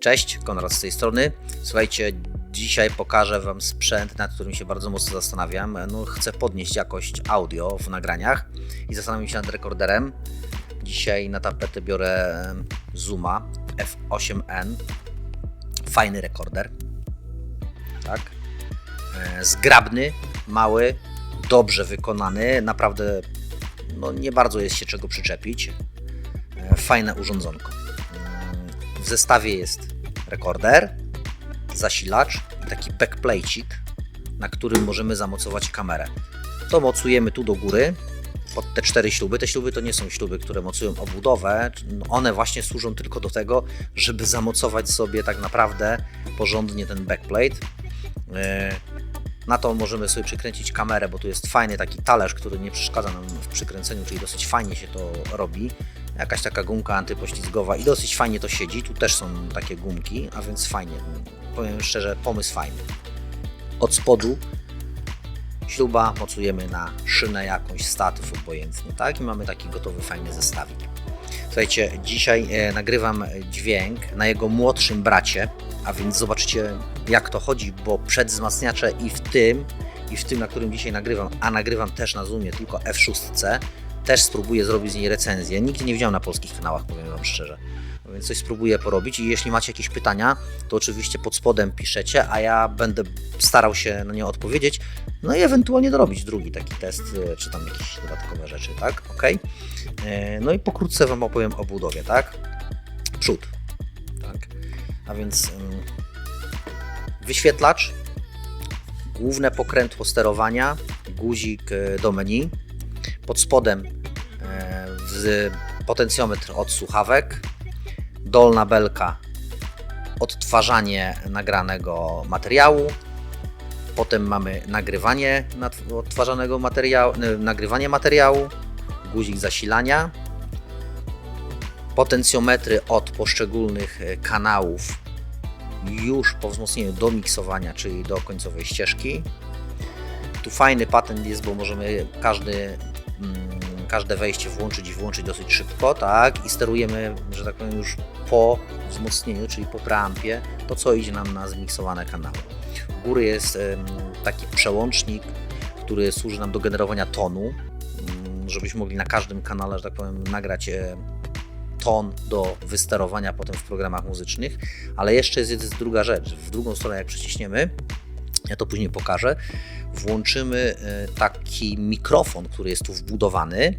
Cześć, Konrad z tej strony. Słuchajcie, dzisiaj pokażę Wam sprzęt, nad którym się bardzo mocno zastanawiam. No, chcę podnieść jakość audio w nagraniach i zastanawiam się nad rekorderem. Dzisiaj na tapetę biorę Zooma F8N. Fajny rekorder. Tak. E, Zgrabny, mały, dobrze wykonany. Naprawdę no, nie bardzo jest się czego przyczepić. E, Fajne urządzonko. Mm, W zestawie jest rekorder, zasilacz i taki backplate'ik, na którym możemy zamocować kamerę. To mocujemy tu do góry pod te cztery śruby. Te śruby to nie są śruby, które mocują obudowę. One właśnie służą tylko do tego, żeby zamocować sobie tak naprawdę porządnie ten backplate. E, Na to możemy sobie przykręcić kamerę, bo tu jest fajny taki talerz, który nie przeszkadza nam w przykręceniu, czyli dosyć fajnie się to robi. Jakaś taka gumka antypoślizgowa i dosyć fajnie to siedzi. Tu też są takie gumki, a więc fajnie. Powiem szczerze, pomysł fajny. Od spodu śruba mocujemy na szynę jakąś, statyw obojętnie, tak? I mamy taki gotowy, fajny zestawik. Słuchajcie, dzisiaj e, nagrywam dźwięk na jego młodszym bracie, a więc zobaczycie jak to chodzi, bo przedwzmacniacze i w tym, i w tym, na którym dzisiaj nagrywam, a nagrywam też na Zoomie, tylko F6, też spróbuję zrobić z niej recenzję. Nigdy nie widziałem na polskich kanałach, powiem Wam szczerze. No Więc coś spróbuję porobić i jeśli macie jakieś pytania, to oczywiście pod spodem piszecie, a ja będę starał się na nie odpowiedzieć, no i ewentualnie dorobić drugi taki test, e, czy tam jakieś dodatkowe rzeczy, tak? Ok. No i pokrótce Wam opowiem o budowie, tak? Przód, tak? A więc ym, wyświetlacz, główne pokrętło sterowania, guzik e, do menu, pod spodem e, potencjometr od słuchawek, dolna belka odtwarzanie nagranego materiału, potem mamy nagrywanie odtwarzanego materiału, nagrywanie materiału, guzik zasilania, potencjometry od poszczególnych e, kanałów już po wzmocnieniu do miksowania, czyli do końcowej ścieżki. Tu fajny patent jest, bo możemy każdy, mm, każde wejście włączyć i wyłączyć dosyć szybko, tak? I sterujemy, że tak powiem, już po wzmocnieniu, czyli po preampie, to co idzie nam na zmiksowane kanały. U góry jest taki przełącznik, który służy nam do generowania tonu, mm, żebyśmy mogli na każdym kanale, że tak powiem, nagrać e, ton do wysterowania potem w programach muzycznych, ale jeszcze jest, jest druga rzecz. W drugą stronę, jak przyciśniemy, ja to później pokażę, włączymy e, taki mikrofon, który jest tu wbudowany,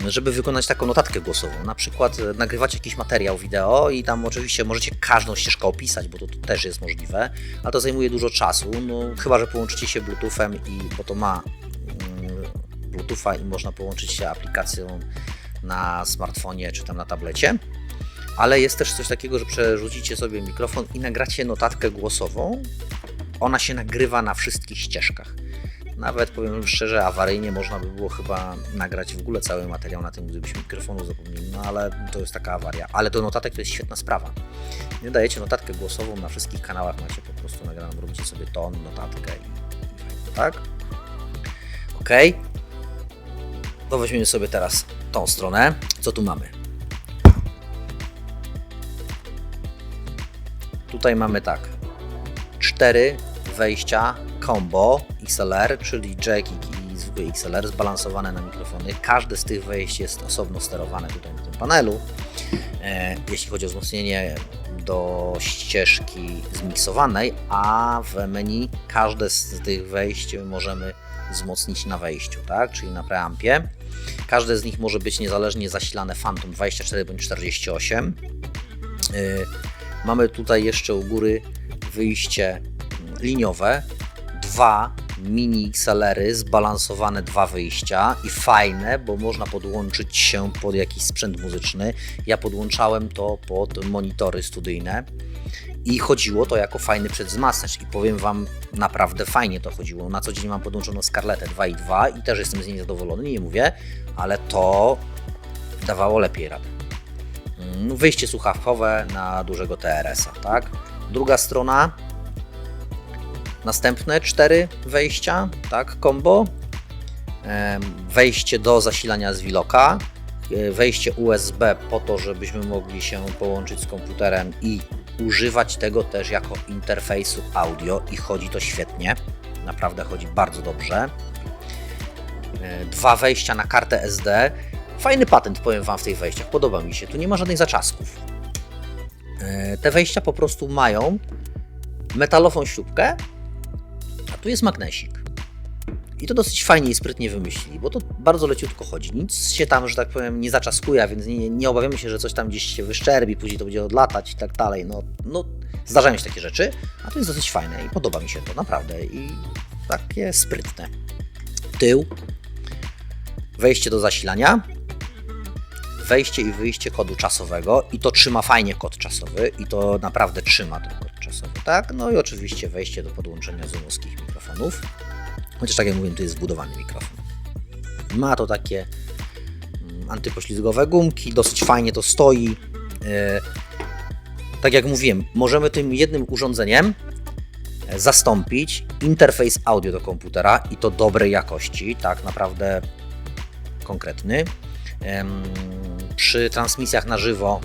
m, żeby wykonać taką notatkę głosową. Na przykład e, nagrywacie jakiś materiał wideo i tam oczywiście możecie każdą ścieżkę opisać, bo to, to też jest możliwe, ale to zajmuje dużo czasu, no, chyba że połączycie się Bluetoothem, i, bo to ma mm, Bluetootha i można połączyć się aplikacją na smartfonie czy tam na tablecie. Ale jest też coś takiego, że przerzucicie sobie mikrofon i nagracie notatkę głosową. Ona się nagrywa na wszystkich ścieżkach. Nawet powiem szczerze, awaryjnie można by było chyba nagrać w ogóle cały materiał na tym, gdybyśmy mikrofonu zapomnieli, no ale to jest taka awaria. Ale do notatek to jest świetna sprawa. Nie dajecie notatkę głosową na wszystkich kanałach, macie po prostu nagraną, robicie sobie ton, notatkę i, tak? Ok. To weźmiemy sobie teraz tą stronę. Co tu mamy? Tutaj mamy tak. Cztery wejścia combo XLR, czyli jack i zwykły XLR zbalansowane na mikrofony. Każde z tych wejść jest osobno sterowane tutaj na tym panelu. E, jeśli chodzi o wzmocnienie do ścieżki zmiksowanej, a w menu każde z tych wejść możemy wzmocnić na wejściu, tak? czyli na preampie. Każde z nich może być niezależnie zasilane Phantom 24 bądź 48. Yy, Mamy tutaj jeszcze u góry wyjście liniowe, dwa mini XLR-y, zbalansowane dwa wyjścia i fajne, bo można podłączyć się pod jakiś sprzęt muzyczny. Ja podłączałem to pod monitory studyjne i chodziło to jako fajny przedwzmacniacz i powiem Wam, naprawdę fajnie to chodziło. Na co dzień mam podłączoną Scarlettę 2.2 i też jestem z niej zadowolony, nie mówię, ale to dawało lepiej radę. Mm, Wyjście słuchawkowe na dużego TRS-a, tak? Druga strona, następne cztery wejścia, tak, combo. Wejście do zasilania z Wiloka, e, wejście USB po to, żebyśmy mogli się połączyć z komputerem i używać tego też jako interfejsu audio i chodzi to świetnie. Naprawdę chodzi bardzo dobrze. E, Dwa wejścia na kartę SD. Fajny patent, powiem Wam, w tych wejściach. Podoba mi się. Tu nie ma żadnych zaczasków. E, Te wejścia po prostu mają metalową śrubkę, a tu jest magnesik. I to dosyć fajnie i sprytnie wymyślili, bo to bardzo leciutko chodzi. Nic się tam, że tak powiem, nie zaczaskuje, więc nie, nie obawiamy się, że coś tam gdzieś się wyszczerbi, później to będzie odlatać i tak dalej. No, no, zdarzają się takie rzeczy, a to jest dosyć fajne i podoba mi się to naprawdę i takie sprytne. Tył, wejście do zasilania, wejście i wyjście kodu czasowego i to trzyma fajnie kod czasowy i to naprawdę trzyma ten kod czasowy, tak? No i oczywiście wejście do podłączenia zoomowskich mikrofonów. Chociaż tak jak mówiłem, tu jest zbudowany mikrofon. Ma to takie mm, antypoślizgowe gumki, dosyć fajnie to stoi. E, Tak jak mówiłem, możemy tym jednym urządzeniem e, zastąpić interfejs audio do komputera i to dobrej jakości, tak naprawdę konkretny. Przy transmisjach na żywo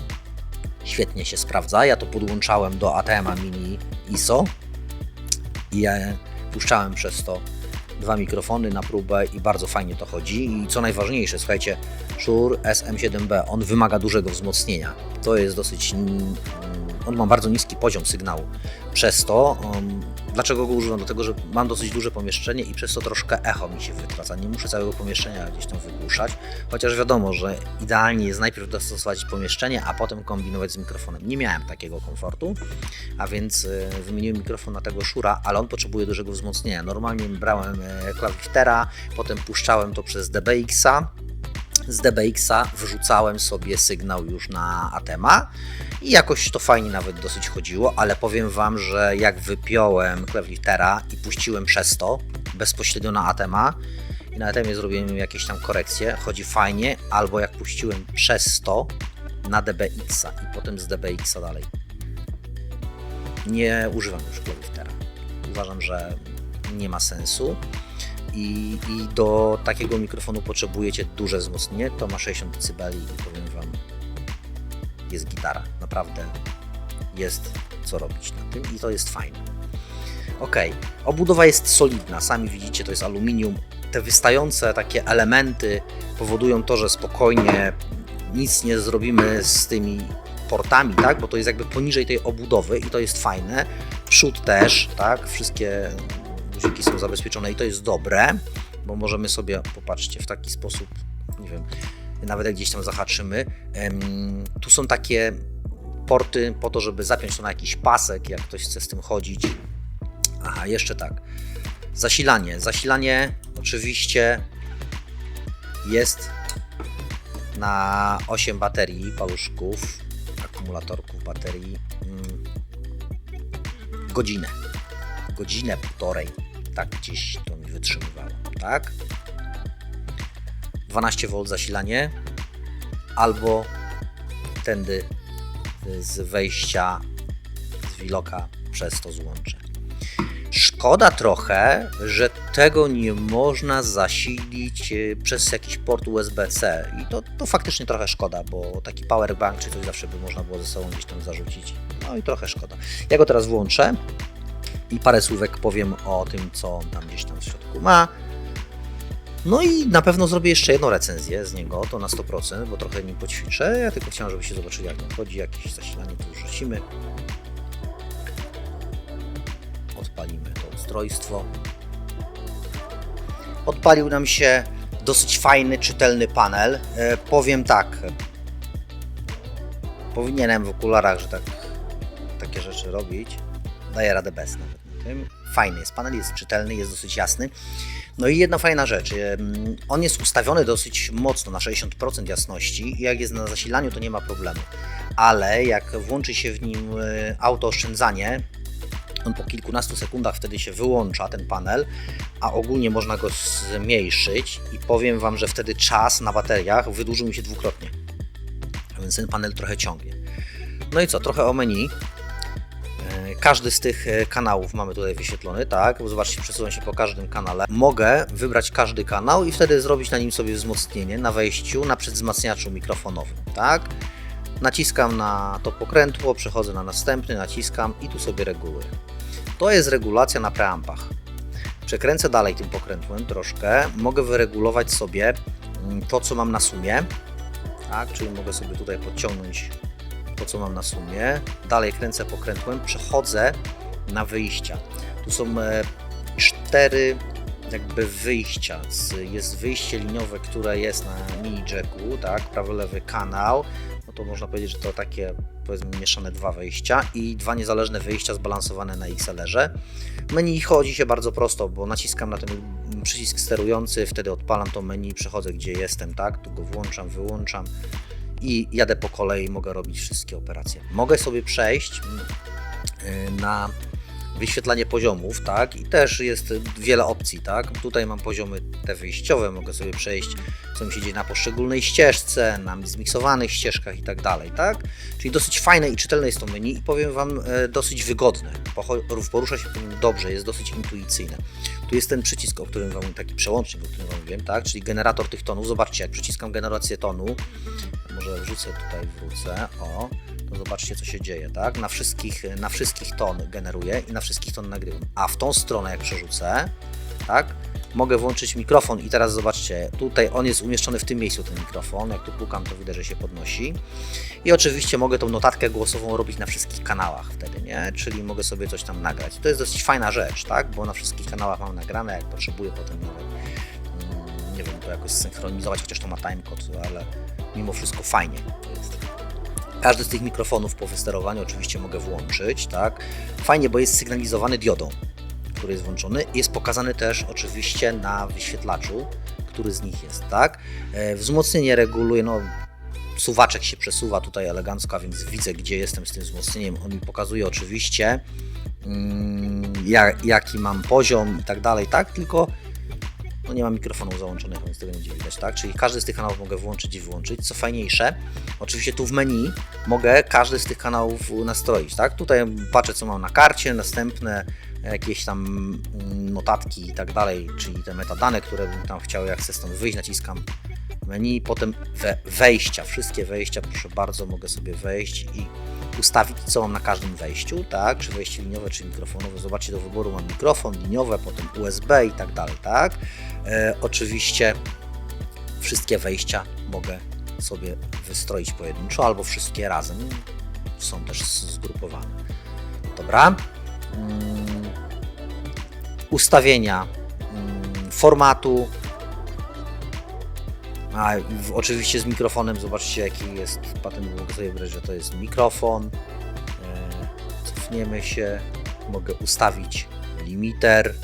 świetnie się sprawdza. Ja to podłączałem do ATM-a mini ISO i e, puszczałem przez to dwa mikrofony na próbę i bardzo fajnie to chodzi. I co najważniejsze, słuchajcie, Shure SM7B, on wymaga dużego wzmocnienia. To jest dosyć. mm, On ma bardzo niski poziom sygnału. Przez to, um, dlaczego go używam? Dlatego, że mam dosyć duże pomieszczenie i przez to troszkę echo mi się wytraca. Nie muszę całego pomieszczenia gdzieś tam wygłuszać, chociaż wiadomo, że idealnie jest najpierw dostosować pomieszczenie, a potem kombinować z mikrofonem. Nie miałem takiego komfortu, a więc e, wymieniłem mikrofon na tego Shura, ale on potrzebuje dużego wzmocnienia. Normalnie brałem e, klawiftera, potem puszczałem to przez DBX-a. Z DBX-a wrzucałem sobie sygnał już na Atema i jakoś to fajnie nawet dosyć chodziło, ale powiem Wam, że jak wypiąłem klawiftera i puściłem przez to bezpośrednio na Atema i na Atemie zrobiłem jakieś tam korekcje, chodzi fajnie, albo jak puściłem przez to na DBX-a i potem z DBX-a dalej nie używam już klawiftera. Uważam, że nie ma sensu. I, I do takiego mikrofonu potrzebujecie duże wzmocnienie. To ma 60 dB i powiem Wam, jest gitara. Naprawdę jest co robić na tym i to jest fajne. Ok, obudowa jest solidna. Sami widzicie, to jest aluminium. Te wystające takie elementy powodują to, że spokojnie nic nie zrobimy z tymi portami, tak? Bo to jest jakby poniżej tej obudowy i to jest fajne. Przód też, tak? Wszystkie guziki są zabezpieczone i to jest dobre, bo możemy sobie, popatrzcie, w taki sposób, nie wiem, nawet jak gdzieś tam zahaczymy, tu są takie porty po to, żeby zapiąć to na jakiś pasek, jak ktoś chce z tym chodzić. Aha, jeszcze tak. Zasilanie. Zasilanie oczywiście jest na 8 baterii, paluszków, akumulatorków baterii. mm, Godzinę. Godzinę, półtorej. Tak gdzieś to mi wytrzymywało, tak? 12V zasilanie albo tędy z wejścia z wiloka przez to złącze. Szkoda trochę, że tego nie można zasilić e, przez jakiś port USB-C i to, to faktycznie trochę szkoda, bo taki powerbank czy coś zawsze by można było ze sobą gdzieś tam zarzucić. No i trochę szkoda. Ja go teraz włączę i parę słówek powiem o tym, co on tam gdzieś tam w środku ma. No i na pewno zrobię jeszcze jedną recenzję z niego, to na 100%, bo trochę nim poćwiczę. Ja tylko chciałem, żebyście zobaczyli, jak on chodzi, jakieś zasilanie tu rzucimy. Odpalimy to ustrojstwo. Odpalił nam się dosyć fajny, czytelny panel. E, powiem tak. Powinienem w okularach, że tak takie rzeczy robić. Daję radę bez nawet. Fajny jest panel, jest czytelny, jest dosyć jasny. No i jedna fajna rzecz. On jest ustawiony dosyć mocno na 60% jasności i jak jest na zasilaniu, to nie ma problemu. Ale jak włączy się w nim e, autooszczędzanie, on po kilkunastu sekundach wtedy się wyłącza ten panel, a ogólnie można go zmniejszyć i powiem Wam, że wtedy czas na bateriach wydłużył mi się dwukrotnie. Więc ten panel trochę ciągnie. No i co, trochę o menu. Każdy z tych e, kanałów mamy tutaj wyświetlony, tak? Zobaczcie, przesuwam się po każdym kanale. Mogę wybrać każdy kanał i wtedy zrobić na nim sobie wzmocnienie na wejściu na przedwzmacniaczu mikrofonowym, tak? naciskam na to pokrętło, przechodzę na następny, naciskam i tu sobie reguluję. To jest regulacja na preampach. Przekręcę dalej tym pokrętłem troszkę, mogę wyregulować sobie mm, to, co mam na sumie, tak, czyli mogę sobie tutaj podciągnąć to, co mam na sumie. Dalej kręcę pokrętłem, przechodzę na wyjścia. Tu są e, cztery jakby wyjścia. Jest wyjście liniowe, które jest na mini jacku, tak, prawo-lewy kanał. No to można powiedzieć, że to takie powiedzmy mieszane dwa wejścia i dwa niezależne wyjścia zbalansowane na XLR-ze. Menu chodzi się bardzo prosto, bo naciskam na ten przycisk sterujący, wtedy odpalam to menu, przechodzę gdzie jestem, tak, tu go włączam, wyłączam i jadę po kolei, mogę robić wszystkie operacje. Mogę sobie przejść mm, na wyświetlanie poziomów, tak? I też jest wiele opcji, tak? Tutaj mam poziomy te wyjściowe, mogę sobie przejść, co mi się dzieje na poszczególnej ścieżce, na zmiksowanych ścieżkach i tak dalej, tak? Czyli dosyć fajne i czytelne jest to menu i powiem Wam e, dosyć wygodne. Porusza się po nim dobrze, jest dosyć intuicyjne. Tu jest ten przycisk, o którym Wam, taki przełącznik, o którym Wam mówiłem, tak? Czyli generator tych tonów. Zobaczcie, jak przyciskam generację tonu, może wrzucę tutaj, wrócę, o, to zobaczcie co się dzieje, tak? Na wszystkich, na wszystkich ton generuję i na wszystkich ton nagrywam. A w tą stronę jak przerzucę, tak? Mogę włączyć mikrofon i teraz zobaczcie, tutaj on jest umieszczony w tym miejscu, ten mikrofon. Jak tu pukam, to widać, że się podnosi. I oczywiście mogę tą notatkę głosową robić na wszystkich kanałach wtedy, nie? Czyli mogę sobie coś tam nagrać. To jest dosyć fajna rzecz, tak? Bo na wszystkich kanałach mam nagrane, jak potrzebuję potem nawet, nie wiem, to jakoś synchronizować, chociaż to ma timecode, ale mimo wszystko fajnie to jest. Każdy z tych mikrofonów po wysterowaniu oczywiście mogę włączyć, tak? Fajnie, bo jest sygnalizowany diodą, który jest włączony. Jest pokazany też oczywiście na wyświetlaczu, który z nich jest, tak? E, Wzmocnienie reguluje, no suwaczek się przesuwa tutaj elegancko, więc widzę, gdzie jestem z tym wzmocnieniem. On mi pokazuje oczywiście, mm, jak, jaki mam poziom i tak dalej, tak? Tylko no nie mam mikrofonu załączonego, więc tego nie będzie widać, tak? Czyli każdy z tych kanałów mogę włączyć i wyłączyć. Co fajniejsze, oczywiście tu w menu mogę każdy z tych kanałów nastroić, tak? Tutaj patrzę, co mam na karcie, następne jakieś tam mm, notatki i tak dalej, czyli te metadane, które bym tam chciał, jak chcę stąd wyjść, naciskam menu, potem we, wejścia, wszystkie wejścia, proszę bardzo, mogę sobie wejść i ustawić, co mam na każdym wejściu, tak, czy wejście liniowe, czy mikrofonowe, zobaczcie, do wyboru mam mikrofon liniowe, potem USB i tak dalej, tak. E, oczywiście wszystkie wejścia mogę sobie wystroić pojedynczo, albo wszystkie razem, są też zgrupowane. Dobra. Mm, ustawienia mm, formatu, a w, oczywiście z mikrofonem, zobaczcie jaki jest patent, mogę sobie wybrać, że to jest mikrofon. E, cofniemy się, mogę ustawić limiter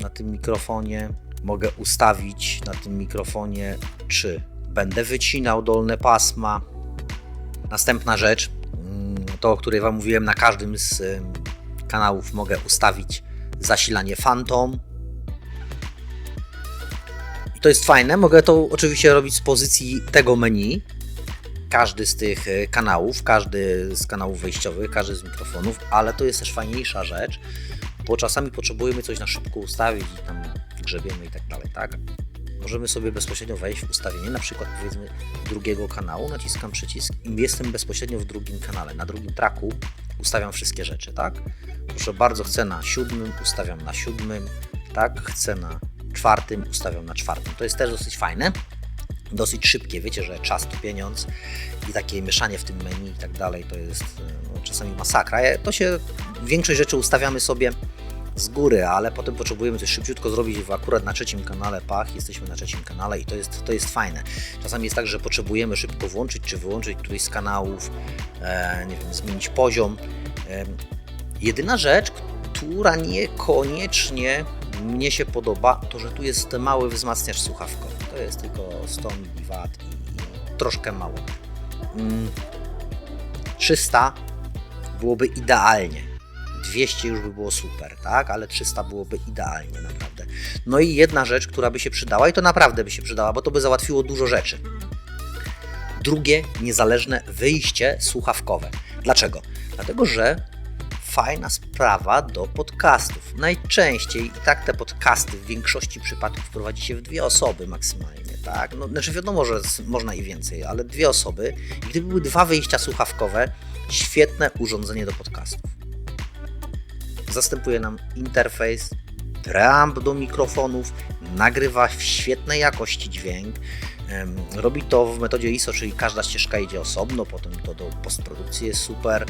na tym mikrofonie. Mogę ustawić na tym mikrofonie, czy będę wycinał dolne pasma. Następna rzecz, mm, to o której Wam mówiłem, na każdym z kanałów mogę ustawić zasilanie Phantom. To jest fajne. Mogę to oczywiście robić z pozycji tego menu. Każdy z tych e, kanałów, każdy z kanałów wejściowych, każdy z mikrofonów, ale to jest też fajniejsza rzecz, bo czasami potrzebujemy coś na szybko ustawić i tam grzebiemy i tak dalej, tak? Możemy sobie bezpośrednio wejść w ustawienie, na przykład powiedzmy drugiego kanału, naciskam przycisk i jestem bezpośrednio w drugim kanale. Na drugim traku ustawiam wszystkie rzeczy, tak? Proszę bardzo, chcę na siódmym, ustawiam na siódmym, tak? Chcę na czwartym, ustawiam na czwartym. To jest też dosyć fajne, dosyć szybkie. Wiecie, że czas to pieniądz i takie mieszanie w tym menu i tak dalej to jest e, no, czasami masakra. To się, większość rzeczy ustawiamy sobie z góry, ale potem potrzebujemy coś szybciutko zrobić akurat na trzecim kanale, pach, jesteśmy na trzecim kanale i to jest, to jest fajne. Czasami jest tak, że potrzebujemy szybko włączyć czy wyłączyć któryś z kanałów, e, nie wiem, zmienić poziom. E, jedyna rzecz, która niekoniecznie mnie się podoba, to że tu jest mały wzmacniacz słuchawkowy. To jest tylko 100 mW i, troszkę mało. Mm, 300 byłoby idealnie. 200 już by było super, tak? Ale 300 byłoby idealnie, naprawdę. No i jedna rzecz, która by się przydała, i to naprawdę by się przydała, bo to by załatwiło dużo rzeczy. Drugie niezależne wyjście słuchawkowe. Dlaczego? Dlatego, że fajna sprawa do podcastów. Najczęściej i tak te podcasty w większości przypadków prowadzi się w dwie osoby maksymalnie, tak? No, znaczy wiadomo, że można i więcej, ale dwie osoby. I gdyby były dwa wyjścia słuchawkowe, świetne urządzenie do podcastów. Zastępuje nam interfejs, preamp do mikrofonów, nagrywa w świetnej jakości dźwięk. Robi to w metodzie ISO, czyli każda ścieżka idzie osobno, potem to do postprodukcji jest super,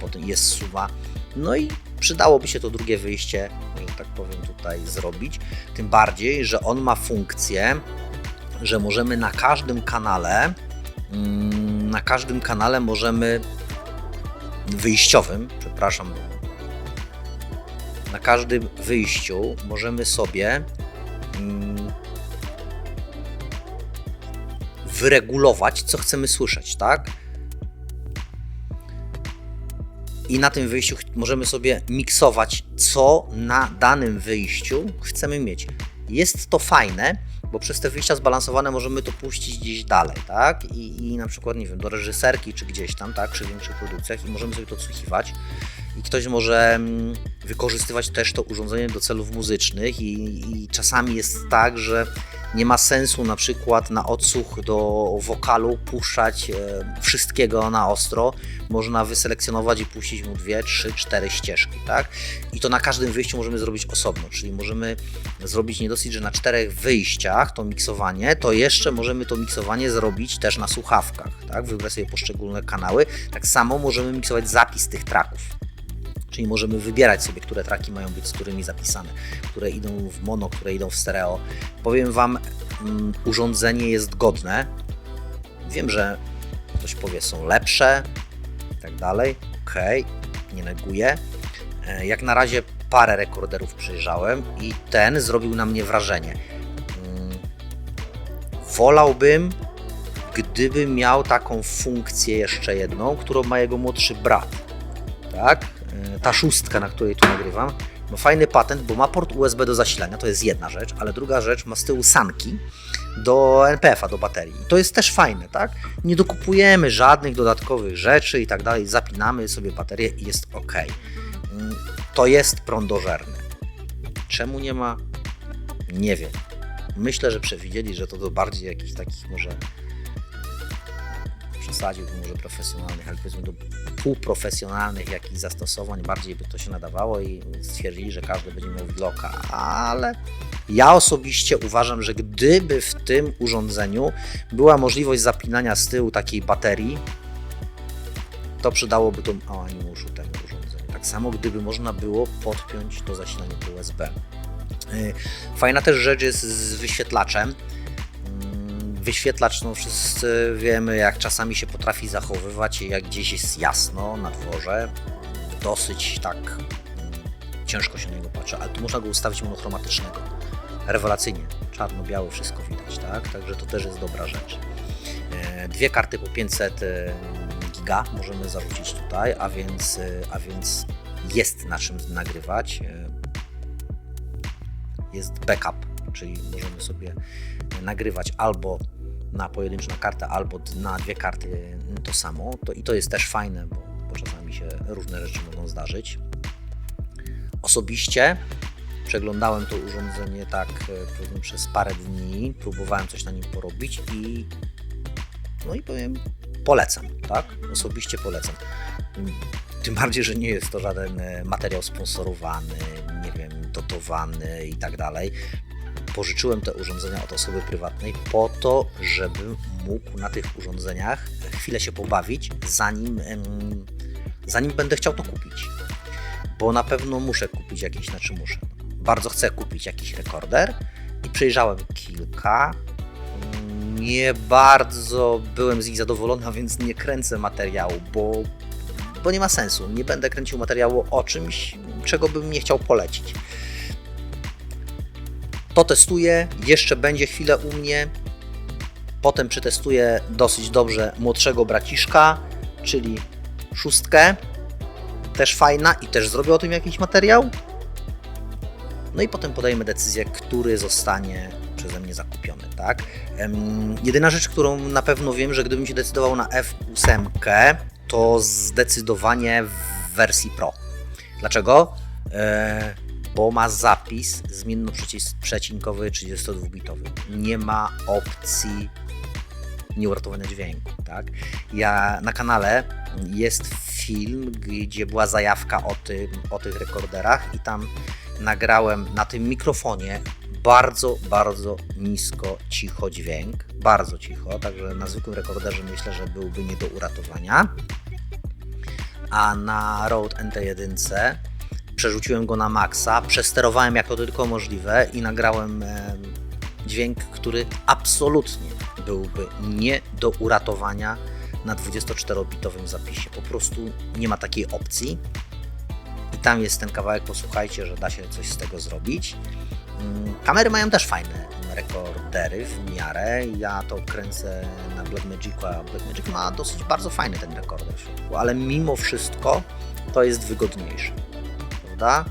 potem jest suwa. No i przydałoby się to drugie wyjście, że tak powiem, tutaj zrobić. Tym bardziej, że on ma funkcję, że możemy na każdym kanale, mm, na każdym kanale możemy wyjściowym, przepraszam, na każdym wyjściu możemy sobie mm, wyregulować, co chcemy słyszeć, tak? I na tym wyjściu możemy sobie miksować, co na danym wyjściu chcemy mieć. Jest to fajne, bo przez te wyjścia zbalansowane możemy to puścić gdzieś dalej, tak? I, I na przykład, nie wiem, do reżyserki czy gdzieś tam, tak? Przy większych produkcjach i możemy sobie to odsłuchiwać. I ktoś może mm, wykorzystywać też to urządzenie do celów muzycznych i, i czasami jest tak, że nie ma sensu na przykład na odsłuch do wokalu puszczać e, wszystkiego na ostro. Można wyselekcjonować i puścić mu dwie, trzy, cztery ścieżki, tak? I to na każdym wyjściu możemy zrobić osobno, czyli możemy zrobić nie dosyć, że na czterech wyjściach to miksowanie, to jeszcze możemy to miksowanie zrobić też na słuchawkach, tak? Wybrać sobie poszczególne kanały. Tak samo możemy miksować zapis tych traków. Czyli możemy wybierać sobie, które traki mają być z którymi zapisane, które idą w mono, które idą w stereo. Powiem Wam, mm, urządzenie jest godne. Wiem, że ktoś powie, są lepsze i tak dalej. Okej, nie neguję. E, Jak na razie parę rekorderów przejrzałem i ten zrobił na mnie wrażenie. Mm, Wolałbym, gdyby miał taką funkcję jeszcze jedną, którą ma jego młodszy brat. Tak? E, Ta szóstka, na której tu nagrywam, ma fajny patent, bo ma port USB do zasilania, to jest jedna rzecz, ale druga rzecz ma z tyłu sanki do NPF-a, do baterii. To jest też fajne, tak? Nie dokupujemy żadnych dodatkowych rzeczy i tak dalej, zapinamy sobie baterię i jest ok. Mm, To jest prądożerne. Czemu nie ma? Nie wiem. Myślę, że przewidzieli, że to do bardziej jakichś takich może przesadziłbym może profesjonalnych, ale powiedzmy do półprofesjonalnych jakichś zastosowań bardziej by to się nadawało i stwierdzili, że każdy będzie miał vloga, ale ja osobiście uważam, że gdyby w tym urządzeniu była możliwość zapinania z tyłu takiej baterii, to przydałoby to animuszu temu urządzeniu. Tak samo gdyby można było podpiąć to zasilanie USB. Yy, Fajna też rzecz jest z wyświetlaczem. Wyświetlacz, no wszyscy wiemy, jak czasami się potrafi zachowywać, jak gdzieś jest jasno na dworze. Dosyć tak ciężko się na niego patrzy, ale tu można go ustawić monochromatycznego. Rewelacyjnie, czarno-białe, wszystko widać, tak? Także to też jest dobra rzecz. E, Dwie karty po 500 e, giga możemy zarzucić tutaj, a więc, e, a więc jest na czym nagrywać. Jest backup, czyli możemy sobie nagrywać albo na pojedynczą kartę, albo na dwie karty to samo. To, I to jest też fajne, bo, bo czasami się różne rzeczy mogą zdarzyć. Osobiście przeglądałem to urządzenie tak e, przez parę dni, próbowałem coś na nim porobić i no i powiem polecam, tak? Osobiście polecam. Tym- Tym bardziej, że nie jest to żaden e, materiał sponsorowany, nie wiem, dotowany i tak dalej. Pożyczyłem te urządzenia od osoby prywatnej po to, żebym mógł na tych urządzeniach chwilę się pobawić, zanim, zanim będę chciał to kupić. Bo na pewno muszę kupić jakiś, znaczy muszę. Bardzo chcę kupić jakiś rekorder i przejrzałem kilka. Nie bardzo byłem z nich zadowolony, a więc nie kręcę materiału, bo, bo nie ma sensu. Nie będę kręcił materiału o czymś, czego bym nie chciał polecić. To testuję, jeszcze będzie chwilę u mnie. Potem przetestuję dosyć dobrze młodszego braciszka, czyli szóstkę. Też fajna i też zrobię o tym jakiś materiał. No i potem podejmę decyzję, który zostanie przeze mnie zakupiony, tak? Em, jedyna rzecz, którą na pewno wiem, że gdybym się decydował na F8, to zdecydowanie w wersji Pro. Dlaczego? E, bo ma zapis zmienno-przecinkowy 32-bitowy. Nie ma opcji nieuratowania dźwięku. Tak? Ja na kanale jest film, gdzie była zajawka o, tym, o tych rekorderach i tam nagrałem na tym mikrofonie bardzo, bardzo nisko, cicho dźwięk. Bardzo cicho, także na zwykłym rekorderze myślę, że byłby nie do uratowania. A na Rode NT1 przerzuciłem go na maksa, przesterowałem jak to tylko możliwe i nagrałem dźwięk, który absolutnie byłby nie do uratowania na 24-bitowym zapisie. Po prostu nie ma takiej opcji. I tam jest ten kawałek, posłuchajcie, że da się coś z tego zrobić. Mm, Kamery mają też fajne rekordery w miarę. Ja to kręcę na Blackmagicu, a Blackmagic ma dosyć bardzo fajny ten rekorder ale mimo wszystko to jest wygodniejsze, prawda?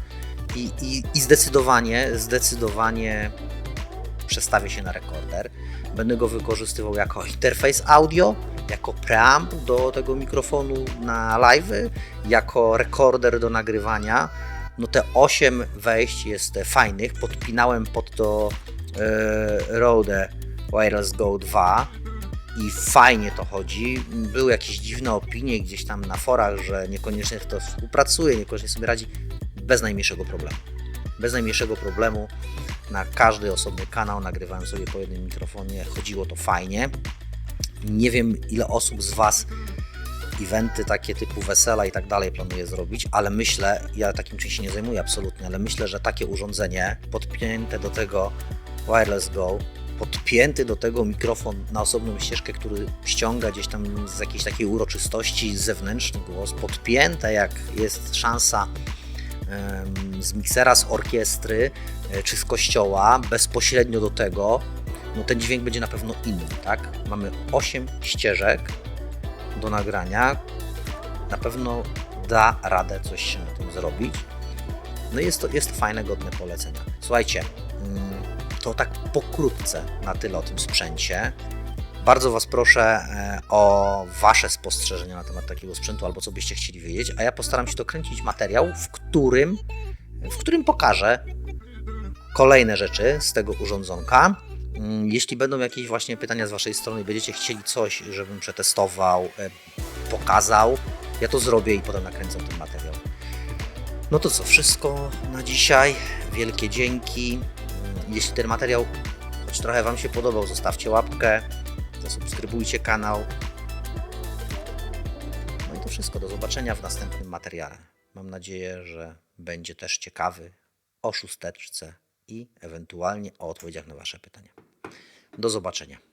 I, i, i zdecydowanie, zdecydowanie przestawię się na rekorder. Będę go wykorzystywał jako interfejs audio, jako preamp do tego mikrofonu na live, jako rekorder do nagrywania. No te 8 wejść jest fajnych. Podpinałem pod to e, Rode Wireless Go 2 i fajnie to chodzi. Były jakieś dziwne opinie gdzieś tam na forach, że niekoniecznie to współpracuje, niekoniecznie sobie radzi. Bez najmniejszego problemu. Bez najmniejszego problemu na każdy osobny kanał nagrywałem sobie po jednym mikrofonie. Chodziło to fajnie. Nie wiem, ile osób z Was eventy takie typu wesela i tak dalej planuje zrobić, ale myślę, ja takim czymś się nie zajmuję absolutnie, ale myślę, że takie urządzenie podpięte do tego Wireless Go, podpięty do tego mikrofon na osobną ścieżkę, który ściąga gdzieś tam z jakiejś takiej uroczystości zewnętrzny głos, podpięte jak jest szansa z miksera, z orkiestry e, czy z kościoła, bezpośrednio do tego, no ten dźwięk będzie na pewno inny, tak? Mamy 8 ścieżek do nagrania. Na pewno da radę coś się na tym zrobić. No jest to, jest to fajne, godne polecenia. Słuchajcie, mm, to tak pokrótce na tyle o tym sprzęcie. Bardzo Was proszę e, o Wasze spostrzeżenia na temat takiego sprzętu, albo co byście chcieli wiedzieć, a ja postaram się dokręcić materiał, w którym, w którym pokażę kolejne rzeczy z tego urządzonka. Mm, Jeśli będą jakieś właśnie pytania z Waszej strony, będziecie chcieli coś, żebym przetestował, e, pokazał, ja to zrobię i potem nakręcę ten materiał. No to co, wszystko na dzisiaj. Wielkie dzięki. Mm, Jeśli ten materiał choć trochę Wam się podobał, zostawcie łapkę, zasubskrybujcie kanał. No i to wszystko. Do zobaczenia w następnym materiale. Mam nadzieję, że będzie też ciekawy o szósteczce i ewentualnie o odpowiedziach na Wasze pytania. Do zobaczenia.